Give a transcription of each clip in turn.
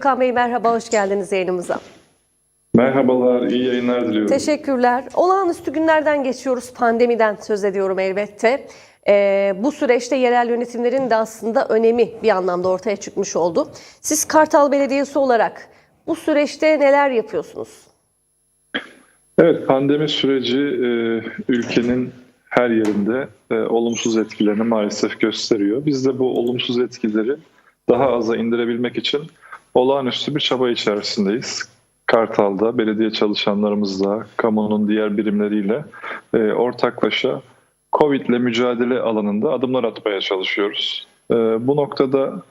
Hakan Bey merhaba, hoş geldiniz yayınımıza. Merhabalar, iyi yayınlar diliyorum. Teşekkürler. Olağanüstü günlerden geçiyoruz, pandemiden söz ediyorum elbette. Ee, bu süreçte yerel yönetimlerin de aslında önemi bir anlamda ortaya çıkmış oldu. Siz Kartal Belediyesi olarak bu süreçte neler yapıyorsunuz? Evet, pandemi süreci e, ülkenin her yerinde e, olumsuz etkilerini maalesef gösteriyor. Biz de bu olumsuz etkileri daha aza indirebilmek için olağanüstü bir çaba içerisindeyiz. Kartal'da belediye çalışanlarımızla, kamunun diğer birimleriyle e, ortaklaşa Covid ile mücadele alanında adımlar atmaya çalışıyoruz. E, bu noktada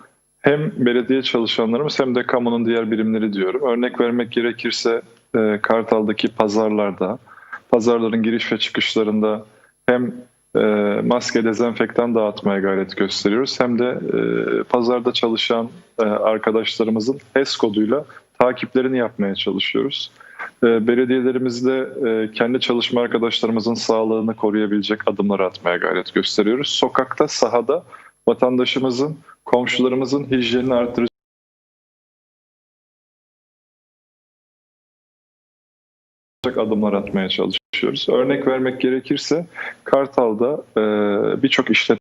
hem belediye çalışanlarımız hem de kamunun diğer birimleri diyorum. Örnek vermek gerekirse e, Kartal'daki pazarlarda, pazarların giriş ve çıkışlarında hem e, maske dezenfektan dağıtmaya gayret gösteriyoruz hem de e, pazarda çalışan e, arkadaşlarımızın HES koduyla takiplerini yapmaya çalışıyoruz. E, belediyelerimizde e, kendi çalışma arkadaşlarımızın sağlığını koruyabilecek adımlar atmaya gayret gösteriyoruz. Sokakta, sahada vatandaşımızın, komşularımızın hijyenini artıracak adımlar atmaya çalışıyoruz. Örnek vermek gerekirse Kartal'da e, birçok işletme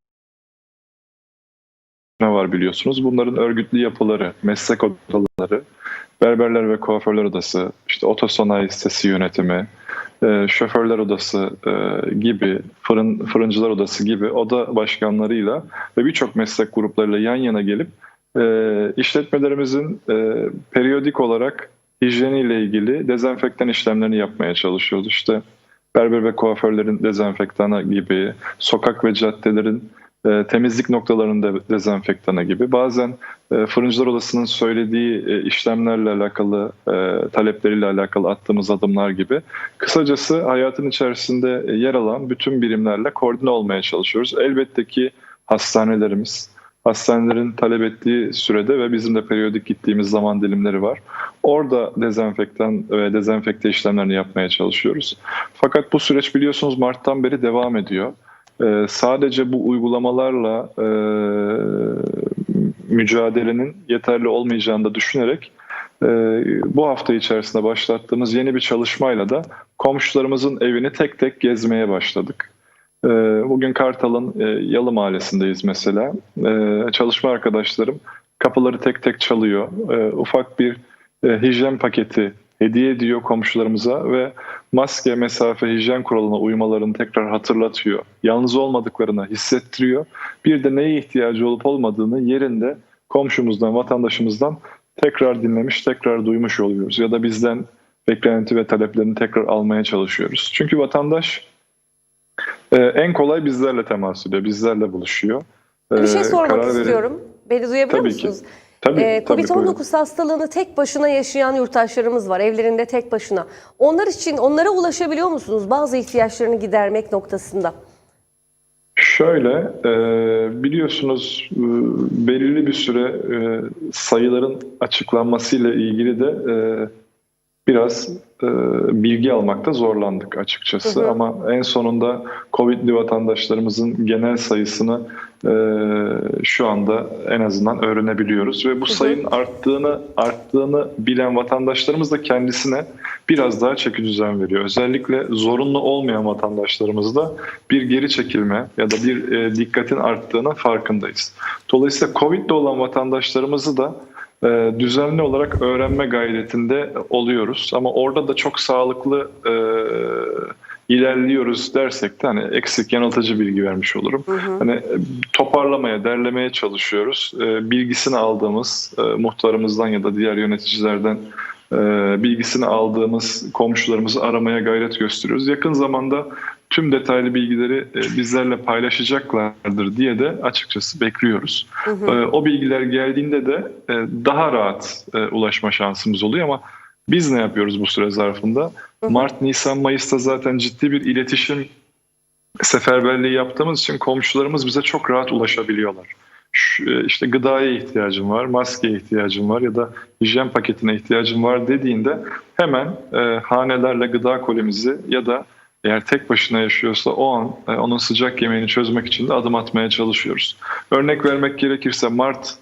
var biliyorsunuz. Bunların örgütlü yapıları, meslek odaları, berberler ve kuaförler odası, işte otosanayi sitesi yönetimi, e, şoförler odası e, gibi, fırın fırıncılar odası gibi oda başkanlarıyla ve birçok meslek gruplarıyla yan yana gelip e, işletmelerimizin e, periyodik olarak hijyeniyle ilgili dezenfektan işlemlerini yapmaya çalışıyoruz. İşte berber ve kuaförlerin dezenfektanı gibi, sokak ve caddelerin e, temizlik noktalarında dezenfektanı gibi. Bazen e, fırıncılar odasının söylediği e, işlemlerle alakalı, e, talepleriyle alakalı attığımız adımlar gibi. Kısacası hayatın içerisinde yer alan bütün birimlerle koordine olmaya çalışıyoruz. Elbette ki hastanelerimiz, hastanelerin talep ettiği sürede ve bizim de periyodik gittiğimiz zaman dilimleri var. Orada dezenfektan ve dezenfekte işlemlerini yapmaya çalışıyoruz. Fakat bu süreç biliyorsunuz Mart'tan beri devam ediyor. Ee, sadece bu uygulamalarla e, mücadelenin yeterli olmayacağını da düşünerek e, bu hafta içerisinde başlattığımız yeni bir çalışmayla da komşularımızın evini tek tek gezmeye başladık. E, bugün Kartal'ın e, Yalı Mahallesi'ndeyiz mesela. E, çalışma arkadaşlarım kapıları tek tek çalıyor. E, ufak bir e, hijyen paketi hediye ediyor komşularımıza ve maske, mesafe, hijyen kuralına uymalarını tekrar hatırlatıyor. Yalnız olmadıklarını hissettiriyor. Bir de neye ihtiyacı olup olmadığını yerinde komşumuzdan, vatandaşımızdan tekrar dinlemiş, tekrar duymuş oluyoruz. Ya da bizden beklenti ve taleplerini tekrar almaya çalışıyoruz. Çünkü vatandaş e, en kolay bizlerle temas ediyor, bizlerle buluşuyor. Bir şey E, sormak karar verin- istiyorum. Beni duyabiliyor Tabii ki. musunuz? Tabii, Ee, tabii, Covid-19 buyurun. hastalığını tek başına yaşayan yurttaşlarımız var. Evlerinde tek başına. Onlar için onlara ulaşabiliyor musunuz bazı ihtiyaçlarını gidermek noktasında? Şöyle, e, biliyorsunuz e, belirli bir süre e, sayıların açıklanmasıyla ilgili de e, biraz e, bilgi almakta zorlandık açıkçası. Hı hı. Ama en sonunda Covid'li vatandaşlarımızın genel sayısını e, şu anda en azından öğrenebiliyoruz ve bu hı. sayının arttığını arttığını bilen vatandaşlarımız da kendisine biraz daha çeki düzen veriyor. Özellikle zorunlu olmayan vatandaşlarımızda bir geri çekilme ya da bir e, dikkatin arttığının farkındayız. Dolayısıyla Covid'li olan vatandaşlarımızı da e, düzenli olarak öğrenme gayretinde oluyoruz. Ama orada da çok sağlıklı e, ilerliyoruz dersek de hani eksik yanıltıcı bilgi vermiş olurum. Hani e, toparlamaya, derlemeye çalışıyoruz. E, bilgisini aldığımız e, muhtarımızdan ya da diğer yöneticilerden e, bilgisini aldığımız komşularımızı aramaya gayret gösteriyoruz. Yakın zamanda tüm detaylı bilgileri e, bizlerle paylaşacaklardır diye de açıkçası bekliyoruz. E, O bilgiler geldiğinde de e, daha rahat ulaşma şansımız oluyor ama biz ne yapıyoruz bu süre zarfında? Mart, Nisan, Mayıs'ta zaten ciddi bir iletişim seferberliği yaptığımız için komşularımız bize çok rahat ulaşabiliyorlar. Şu, işte gıdaya ihtiyacım var, maskeye ihtiyacım var ya da hijyen paketine ihtiyacım var dediğinde hemen e, hanelerle gıda kolimizi ya da eğer tek başına yaşıyorsa o an e, onun sıcak yemeğini çözmek için de adım atmaya çalışıyoruz. Örnek vermek gerekirse Mart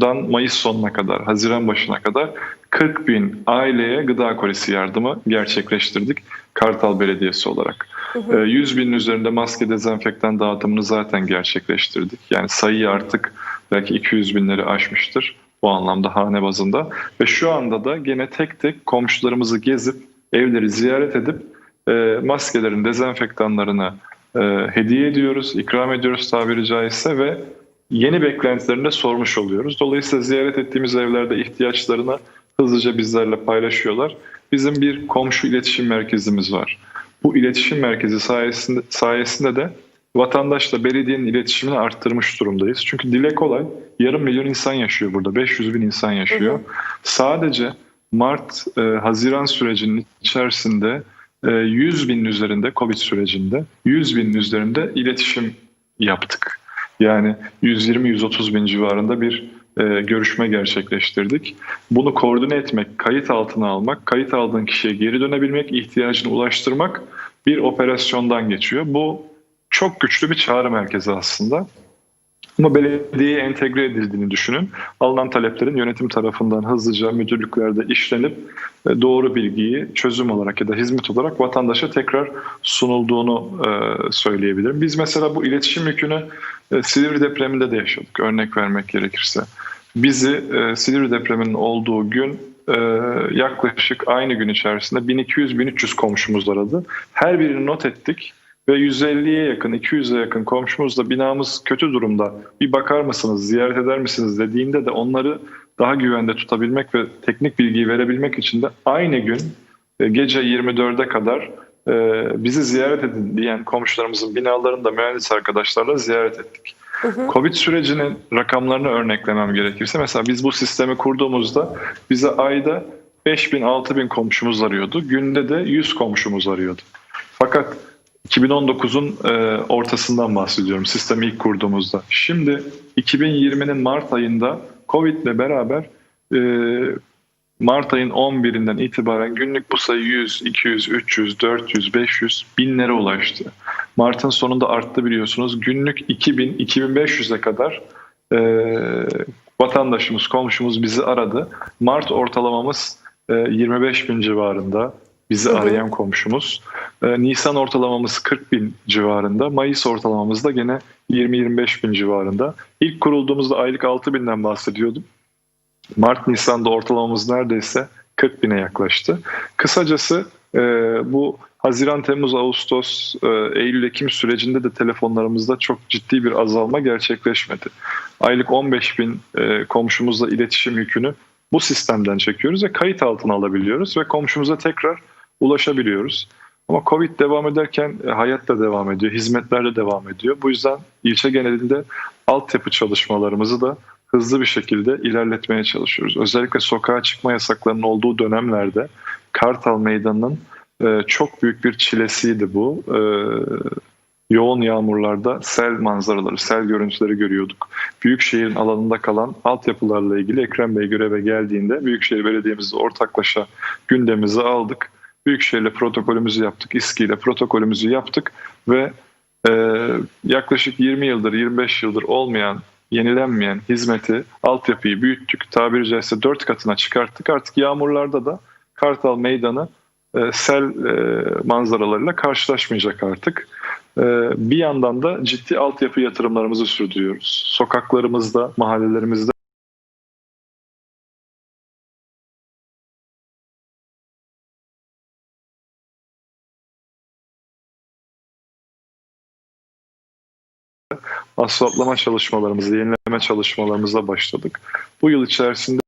dan Mayıs sonuna kadar, Haziran başına kadar 40 bin aileye gıda kolisi yardımı gerçekleştirdik Kartal Belediyesi olarak. E, 100 binin üzerinde maske dezenfektan dağıtımını zaten gerçekleştirdik. Yani sayıyı artık belki 200 binleri aşmıştır bu anlamda hane bazında. Ve şu anda da gene tek tek komşularımızı gezip evleri ziyaret edip e, maskelerin dezenfektanlarını e, hediye ediyoruz, ikram ediyoruz tabiri caizse ve yeni beklentilerini de sormuş oluyoruz. Dolayısıyla ziyaret ettiğimiz evlerde ihtiyaçlarını hızlıca bizlerle paylaşıyorlar. Bizim bir komşu iletişim merkezimiz var. Bu iletişim merkezi sayesinde, sayesinde de vatandaşla belediyenin iletişimini arttırmış durumdayız. Çünkü dile kolay yarım milyon insan yaşıyor burada. 500 bin insan yaşıyor. Sadece Mart, e, Haziran sürecinin içerisinde e, 100 binin üzerinde Covid sürecinde 100 binin üzerinde iletişim yaptık. Yani 120-130 bin civarında bir e, görüşme gerçekleştirdik. Bunu koordine etmek, kayıt altına almak, kayıt aldığın kişiye geri dönebilmek, ihtiyacını ulaştırmak bir operasyondan geçiyor. Bu çok güçlü bir çağrı merkezi aslında. Ama belediyeye entegre edildiğini düşünün. Alınan taleplerin yönetim tarafından hızlıca müdürlüklerde işlenip e, doğru bilgiyi çözüm olarak ya da hizmet olarak vatandaşa tekrar sunulduğunu e, söyleyebilirim. Biz mesela bu iletişim yükünü e, Silivri depreminde de yaşadık örnek vermek gerekirse. Bizi Silivri depreminin olduğu gün yaklaşık aynı gün içerisinde 1200-1300 komşumuz aradı. Her birini not ettik ve 150'ye yakın, 200'e yakın komşumuzla binamız kötü durumda bir bakar mısınız, ziyaret eder misiniz dediğinde de onları daha güvende tutabilmek ve teknik bilgiyi verebilmek için de aynı gün e, gece 24'e kadar e, bizi ziyaret edin diyen komşularımızın binalarını da mühendis arkadaşlarla ziyaret ettik. Hı hı. Covid sürecinin rakamlarını örneklemem gerekirse mesela biz bu sistemi kurduğumuzda bize ayda 5 bin 6 bin komşumuz arıyordu. Günde de 100 komşumuz arıyordu. Fakat 2019'un e, ortasından bahsediyorum sistemi ilk kurduğumuzda. Şimdi 2020'nin Mart ayında Covid ile beraber e, Mart ayın 11'inden itibaren günlük bu sayı 100, 200, 300, 400, 500 binlere ulaştı. Mart'ın sonunda arttı biliyorsunuz. Günlük 2000, 2500'e kadar e, vatandaşımız, komşumuz bizi aradı. Mart ortalamamız e, 25 bin civarında bizi hı hı. arayan komşumuz. Ee, Nisan ortalamamız 40 bin civarında. Mayıs ortalamamız da gene 20-25 bin civarında. İlk kurulduğumuzda aylık 6 binden bahsediyordum. Mart Nisan'da ortalamamız neredeyse 40 bine yaklaştı. Kısacası e, bu Haziran, Temmuz, Ağustos, e, Eylül, Ekim sürecinde de telefonlarımızda çok ciddi bir azalma gerçekleşmedi. Aylık 15 bin e, komşumuzla iletişim yükünü bu sistemden çekiyoruz ve kayıt altına alabiliyoruz ve komşumuza tekrar ulaşabiliyoruz. Ama Covid devam ederken e, hayat da devam ediyor, hizmetler de devam ediyor. Bu yüzden ilçe genelinde altyapı çalışmalarımızı da hızlı bir şekilde ilerletmeye çalışıyoruz. Özellikle sokağa çıkma yasaklarının olduğu dönemlerde Kartal Meydanı'nın e, çok büyük bir çilesiydi bu. E, yoğun yağmurlarda sel manzaraları, sel görüntüleri görüyorduk. Büyükşehir'in alanında kalan altyapılarla ilgili Ekrem Bey göreve geldiğinde Büyükşehir Belediye'mizle ortaklaşa gündemimizi aldık Büyükşehir'le protokolümüzü yaptık, İSKİ'yle protokolümüzü yaptık ve e, yaklaşık 20 yıldır, 25 yıldır olmayan, yenilenmeyen hizmeti, altyapıyı büyüttük. Tabiri caizse dört katına çıkarttık. Artık yağmurlarda da Kartal Meydanı e, sel e, manzaralarıyla karşılaşmayacak artık. E, bir yandan da ciddi altyapı yatırımlarımızı sürdürüyoruz. Sokaklarımızda, mahallelerimizde asfaltlama çalışmalarımızı, yenileme çalışmalarımıza başladık. Bu yıl içerisinde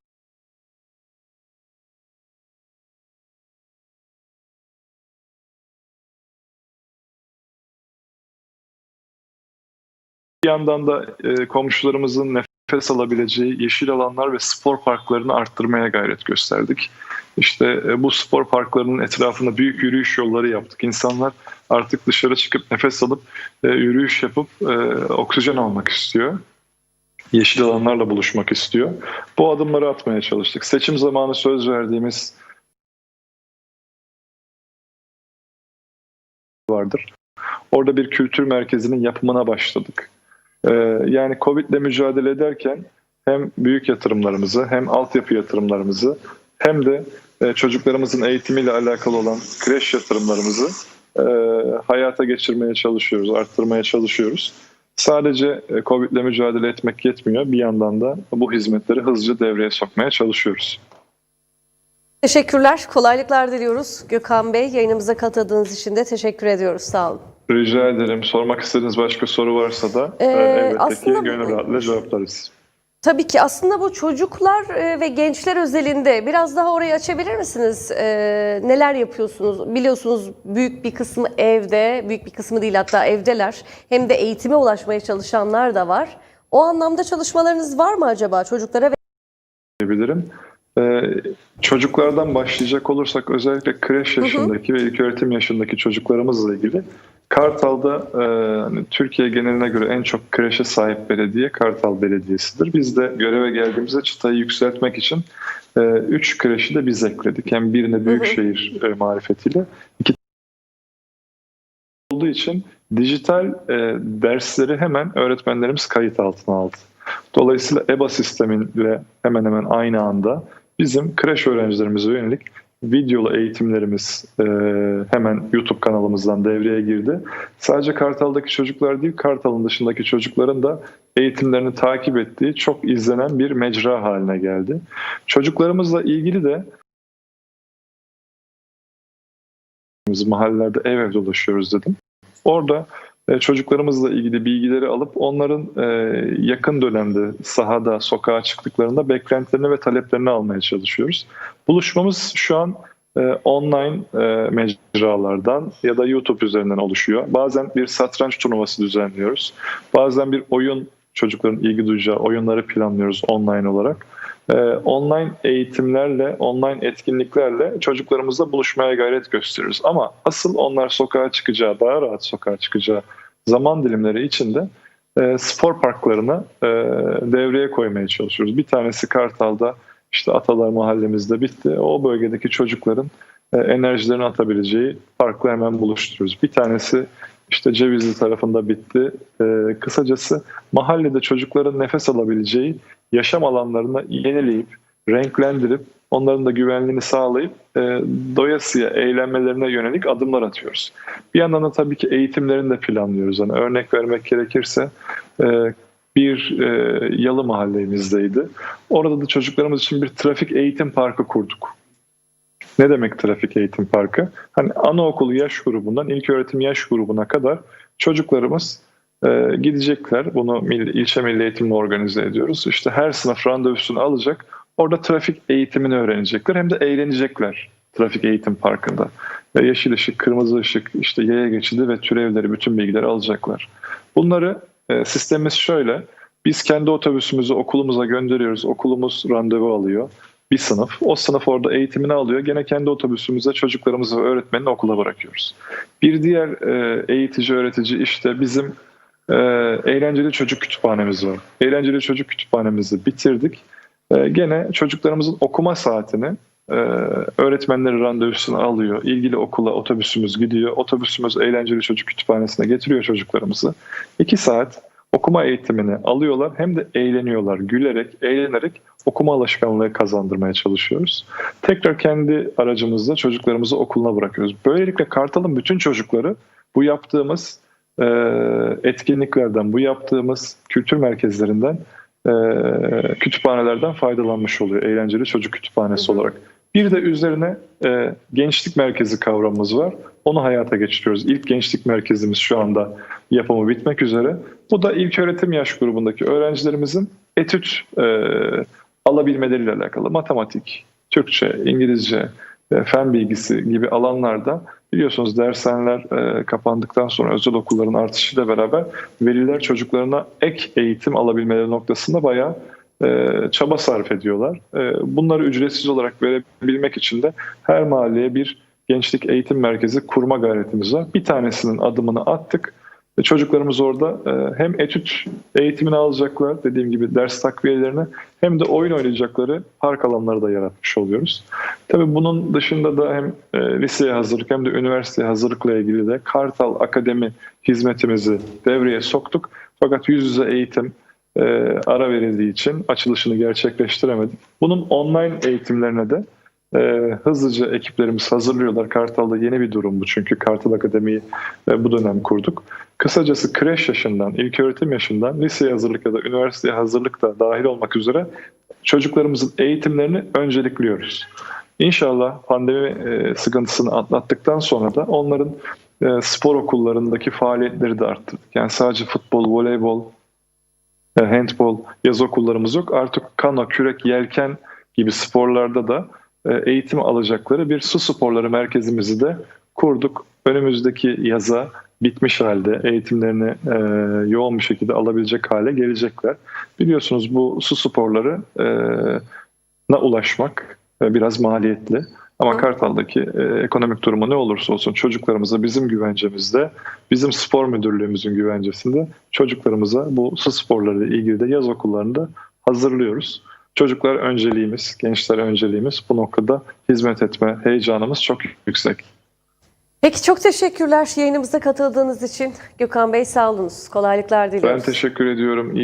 bir yandan da e, komşularımızın nefes alabileceği yeşil alanlar ve spor parklarını arttırmaya gayret gösterdik. İşte e, bu spor parklarının etrafında büyük yürüyüş yolları yaptık. İnsanlar artık dışarı çıkıp nefes alıp e, yürüyüş yapıp e, oksijen almak istiyor. Yeşil alanlarla buluşmak istiyor. Bu adımları atmaya çalıştık. Seçim zamanı söz verdiğimiz vardır. Orada bir kültür merkezinin yapımına başladık. Yani Covid ile mücadele ederken hem büyük yatırımlarımızı hem altyapı yatırımlarımızı hem de çocuklarımızın eğitimiyle alakalı olan kreş yatırımlarımızı e, hayata geçirmeye çalışıyoruz, arttırmaya çalışıyoruz. Sadece e, Covid ile mücadele etmek yetmiyor. Bir yandan da bu hizmetleri hızlıca devreye sokmaya çalışıyoruz. Teşekkürler, kolaylıklar diliyoruz. Gökhan Bey yayınımıza katıldığınız için de teşekkür ediyoruz. Sağ olun. Rica ederim. Sormak istediğiniz başka soru varsa da Ee, e, elbette ki gönül rahatlığıyla cevaplarız. Tabii ki aslında bu çocuklar e, ve gençler özelinde biraz daha orayı açabilir misiniz? E, neler yapıyorsunuz? Biliyorsunuz büyük bir kısmı evde, büyük bir kısmı değil hatta evdeler. Hem de eğitime ulaşmaya çalışanlar da var. O anlamda çalışmalarınız var mı acaba çocuklara? ve- diyebilirim. Ee, çocuklardan başlayacak olursak özellikle kreş yaşındaki ve ilköğretim yaşındaki çocuklarımızla ilgili Kartal'da e, hani Türkiye geneline göre en çok kreşe sahip belediye Kartal Belediyesi'dir. Biz de göreve geldiğimizde çıtayı yükseltmek için 3 kreşi de biz ekledik. Hem birini Büyükşehir e, marifetiyle iki olduğu için dijital e, dersleri hemen öğretmenlerimiz kayıt altına aldı. Dolayısıyla EBA sistemiyle hemen hemen aynı anda bizim kreş öğrencilerimize yönelik videolu eğitimlerimiz e, hemen YouTube kanalımızdan devreye girdi. Sadece Kartal'daki çocuklar değil, Kartal'ın dışındaki çocukların da eğitimlerini takip ettiği çok izlenen bir mecra haline geldi. Çocuklarımızla ilgili de biz mahallelerde ev ev dolaşıyoruz dedim. Orada çocuklarımızla ilgili bilgileri alıp onların e, yakın dönemde sahada, sokağa çıktıklarında beklentilerini ve taleplerini almaya çalışıyoruz. Buluşmamız şu an e, online e, mecralardan ya da YouTube üzerinden oluşuyor. Bazen bir satranç turnuvası düzenliyoruz. Bazen bir oyun çocukların ilgi duyacağı oyunları planlıyoruz online olarak. Online eğitimlerle, online etkinliklerle çocuklarımızla buluşmaya gayret gösteriyoruz. Ama asıl onlar sokağa çıkacağı, daha rahat sokağa çıkacağı zaman dilimleri içinde e, spor parklarını e, devreye koymaya çalışıyoruz. Bir tanesi Kartal'da, işte Atalar mahallemizde bitti. O bölgedeki çocukların e, enerjilerini atabileceği parkla hemen buluşturuyoruz. Bir tanesi işte Cevizli tarafında bitti. E, kısacası mahallede çocukların nefes alabileceği yaşam alanlarını yenileyip, renklendirip, onların da güvenliğini sağlayıp e, doyasıya eğlenmelerine yönelik adımlar atıyoruz. Bir yandan da tabii ki eğitimlerini de planlıyoruz. Hani örnek vermek gerekirse e, bir e, yalı mahallemizdeydi. Orada da çocuklarımız için bir trafik eğitim parkı kurduk. Ne demek trafik eğitim parkı? Hani anaokulu yaş grubundan ilköğretim yaş grubuna kadar çocuklarımız e, gidecekler. Bunu milli, ilçe milli eğitimle organize ediyoruz. İşte her sınıf randevusunu alacak. Orada trafik eğitimini öğrenecekler. Hem de eğlenecekler trafik eğitim parkında. Ve yeşil ışık, kırmızı ışık, işte yaya geçidi ve türevleri bütün bilgileri alacaklar. Bunları e, sistemimiz şöyle. Biz kendi otobüsümüzü okulumuza gönderiyoruz. Okulumuz randevu alıyor bir sınıf. O sınıf orada eğitimini alıyor. Gene kendi otobüsümüze çocuklarımızı ve öğretmenini okula bırakıyoruz. Bir diğer e, eğitici, öğretici işte bizim e, eğlenceli çocuk kütüphanemiz var. Eğlenceli çocuk kütüphanemizi bitirdik. E, gene çocuklarımızın okuma saatini e, öğretmenleri randevusunu alıyor. İlgili okula otobüsümüz gidiyor. Otobüsümüz eğlenceli çocuk kütüphanesine getiriyor çocuklarımızı. İki saat okuma eğitimini alıyorlar. Hem de eğleniyorlar. Gülerek, eğlenerek okuma alışkanlığı kazandırmaya çalışıyoruz. Tekrar kendi aracımızla çocuklarımızı okuluna bırakıyoruz. Böylelikle Kartal'ın bütün çocukları bu yaptığımız e, etkinliklerden, bu yaptığımız kültür merkezlerinden, e, kütüphanelerden faydalanmış oluyor. Eğlenceli çocuk kütüphanesi olarak. Bir de üzerine e, gençlik merkezi kavramımız var. Onu hayata geçiriyoruz. İlk gençlik merkezimiz şu anda yapımı bitmek üzere. Bu da ilk öğretim yaş grubundaki öğrencilerimizin etüt e, alabilmeleriyle alakalı. Matematik, Türkçe, İngilizce, e, fen bilgisi gibi alanlarda biliyorsunuz dershaneler e, kapandıktan sonra özel okulların artışıyla beraber veliler çocuklarına ek eğitim alabilmeleri noktasında bayağı e, çaba sarf ediyorlar. E, bunları ücretsiz olarak verebilmek için de her mahalleye bir gençlik eğitim merkezi kurma gayretimiz var. Bir tanesinin adımını attık. E, Çocuklarımız orada e, hem etüt eğitimini alacaklar dediğim gibi ders takviyelerini hem de oyun oynayacakları park alanları da yaratmış oluyoruz. Tabii bunun dışında da hem e, liseye hazırlık hem de üniversiteye hazırlıkla ilgili de Kartal Akademi hizmetimizi devreye soktuk. Fakat yüz yüze eğitim, e, ara verildiği için açılışını gerçekleştiremedik. Bunun online eğitimlerine de e, hızlıca ekiplerimiz hazırlıyorlar. Kartal'da yeni bir durum bu çünkü Kartal Akademi'yi e, bu dönem kurduk. Kısacası kreş yaşından, ilköğretim yaşından liseye hazırlık ya da üniversiteye hazırlık da dahil olmak üzere çocuklarımızın eğitimlerini öncelikliyoruz. İnşallah pandemi e, sıkıntısını atlattıktan sonra da onların e, spor okullarındaki faaliyetleri de arttırdık. Yani sadece futbol, voleybol, e, handbol, yaz okullarımız yok. Artık kano, kürek, yelken gibi sporlarda da eğitim alacakları bir su sporları merkezimizi de kurduk. Önümüzdeki yaza bitmiş halde eğitimlerini e, yoğun bir şekilde alabilecek hale gelecekler. Biliyorsunuz bu su sporları e, na ulaşmak e, biraz maliyetli. Ama. Kartal'daki e, ekonomik durumu ne olursa olsun çocuklarımıza bizim güvencemizde, bizim spor müdürlüğümüzün güvencesinde çocuklarımıza bu su sporları ile ilgili de yaz okullarında hazırlıyoruz. Çocuklar önceliğimiz, gençler önceliğimiz. Bu noktada hizmet etme heyecanımız çok yüksek. Peki çok teşekkürler yayınımıza katıldığınız için. Gökhan Bey sağ olunuz. Kolaylıklar diliyoruz. Ben teşekkür ediyorum. İyi